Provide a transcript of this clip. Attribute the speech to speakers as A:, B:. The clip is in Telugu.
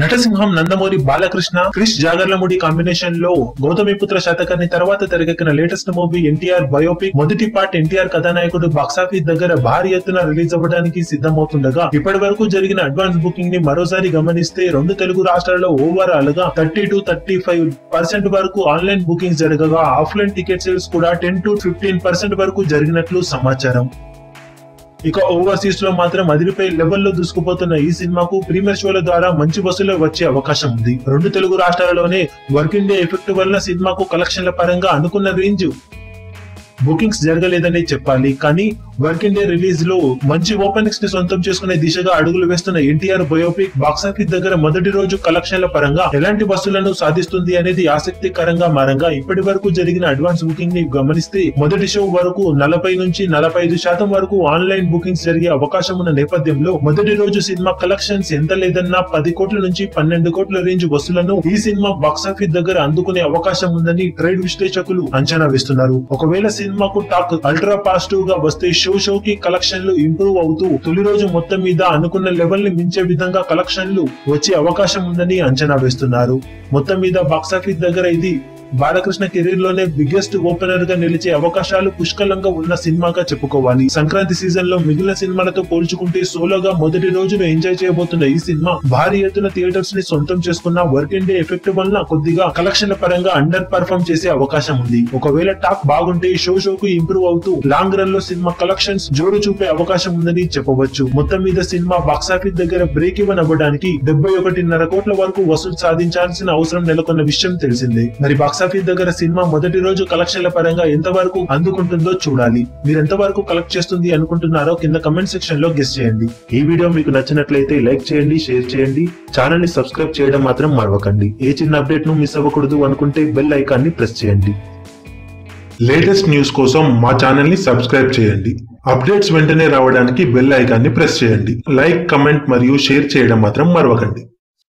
A: నటసింహం నందమూరి బాలకృష్ణ క్రిష్ జాగర్లమూడి కాంబినేషన్లో గౌతమిపుత్ర శతకర్ణి తర్వాత తెరకెక్కిన లేటెస్ట్ మూవీ ఎన్టీఆర్ బయోపిక్ మొదటి పార్ట్ ఎన్టీఆర్ కథానాయకుడు బాక్సాఫీస్ దగ్గర భారీ ఎత్తున రిలీజ్ అవ్వడానికి సిద్ధమవుతుండగా ఇప్పటి వరకు జరిగిన అడ్వాన్స్ బుకింగ్ని మరోసారి గమనిస్తే రెండు తెలుగు రాష్ట్రాల్లో ఓవరాల్గా thirty two thirty five percent వరకు ఆన్లైన్ బుకింగ్ జరగగా ఆఫ్లైన్ టికెట్ సేల్స్ కూడా టెన్ టు ఫిఫ్టీన్ పర్సెంట్ వరకు జరిగినట్లు సమాచారం. ఇక ఓవర్సీస్లో మాత్రం అదిరిపై లెవెల్లో దూసుకుపోతున్న ఈ సినిమాకు ప్రీమియర్ షోల ద్వారా మంచి బస్సులో వచ్చే అవకాశం ఉంది. రెండు తెలుగు రాష్ట్రాలలోనే వర్కింగ్ డే ఎఫెక్ట్ వల్ల సినిమాకు కలెక్షన్ల పరంగా అనుకున్న రేంజ్ బుకింగ్స్ జరగలేదని చెప్పాలి. కానీ వర్కింగ్ డే రిలీజ్లో మంచి ఓపెనింగ్స్ని సొంతం చేసుకునే దిశగా అడుగులు వేస్తున్న ఎన్టీఆర్ బయోపిక్ బాక్సాఫీస్ దగ్గర మొదటి రోజు కలెక్షన్ల పరంగా ఎలాంటి వసూలను సాధిస్తుంది అనేది ఆసక్తికరంగా మారంగా ఇప్పటి వరకు జరిగిన అడ్వాన్స్ బుకింగ్ని గమనిస్తే మొదటి షో వరకు నలభై నుంచి నలభై ఐదు శాతం వరకు ఆన్లైన్ బుకింగ్స్ జరిగే అవకాశం ఉన్న నేపథ్యంలో మొదటి రోజు సినిమా కలెక్షన్స్ ఎంత లేదన్నా పది కోట్ల నుంచి పన్నెండు కోట్ల రేంజ్ వసూలను ఈ సినిమా బాక్సాఫీస్ దగ్గర అందుకునే అవకాశం ఉందని ట్రేడ్ విశ్లేషకులు అంచనా వేస్తున్నారు. ఒకవేళ సినిమాకు టాక్ అల్ట్రా పాజిటివ్గా వస్తే షో షోకి కలెక్షన్లు ఇంప్రూవ్ అవుతూ తొలి రోజు మొత్తం మీద అనుకున్న లెవెల్ని మించే విధంగా కలెక్షన్లు వచ్చే అవకాశం ఉందని అంచనా వేస్తున్నారు. మొత్తం మీద బాక్సాఫీస్ దగ్గర ఇది బాలకృష్ణ కెరీర్లోనే బిగ్గెస్ట్ ఓపెనర్గా నిలిచే అవకాశాలు పుష్కలంగా ఉన్న సినిమాగా చెప్పుకోవాలి. సంక్రాంతి సీజన్లో మిగిలిన సినిమాలతో పోల్చుకుంటే సోలోగా మొదటి రోజును ఎంజాయ్ చేయబోతున్న ఈ సినిమా భారీ ఎత్తున థియేటర్స్ని సొంతం చేసుకున్న వర్కింగ్ డే ఎఫెక్ట్ వలన కొద్దిగా కలెక్షన్ల పరంగా అండర్ పర్ఫామ్ చేసే అవకాశం ఉంది. ఒకవేళ టాక్ బాగుంటే షో షోకు ఇంప్రూవ్ అవుతూ లాంగ్ రన్లో సినిమా కలెక్షన్స్ జోరు చూపే అవకాశం ఉందని చెప్పవచ్చు. మొత్తం మీద సినిమా బాక్సాఫీస్ దగ్గర బ్రేక్ ఇవ్వన్ అవ్వడానికి డెబ్బై ఒకటిన్నర కోట్ల వరకు వసూలు సాధించాల్సిన అవసరం నెలకొన్న విషయం తెలిసిందే. మరి బాక్సాఫీస్ దగ్గర సినిమా మొదటి రోజు కలెక్షన్ల పరంగా ఎంతవరకు అందుకుంటుందో చూడాలి. మీరు ఎంతవరకు కలెక్ట్ చేస్తుంది అనుకుంటున్నారో కింద కమెంట్ సెక్షన్లో గెస్ చేయండి. ఈ వీడియో మీకు నచ్చినట్లయితే లైక్ చేయండి షేర్ చేయండి. ఛానల్ని సబ్స్క్రైబ్ చేయడం మాత్రం మరవకండి. ఏ చిన్న అప్డేట్ను మిస్ అవ్వకూడదు అనుకుంటే బెల్ ఐకాన్ని ప్రెస్ చేయండి. లేటెస్ట్ న్యూస్ కోసం మా ఛానల్ని సబ్స్క్రైబ్ చేయండి. అప్డేట్స్ వెంటనే రావడానికి బెల్ ఐకాన్ని ప్రెస్ చేయండి. లైక్ కమెంట్ మరియు షేర్ చేయడం మాత్రం మరవకండి.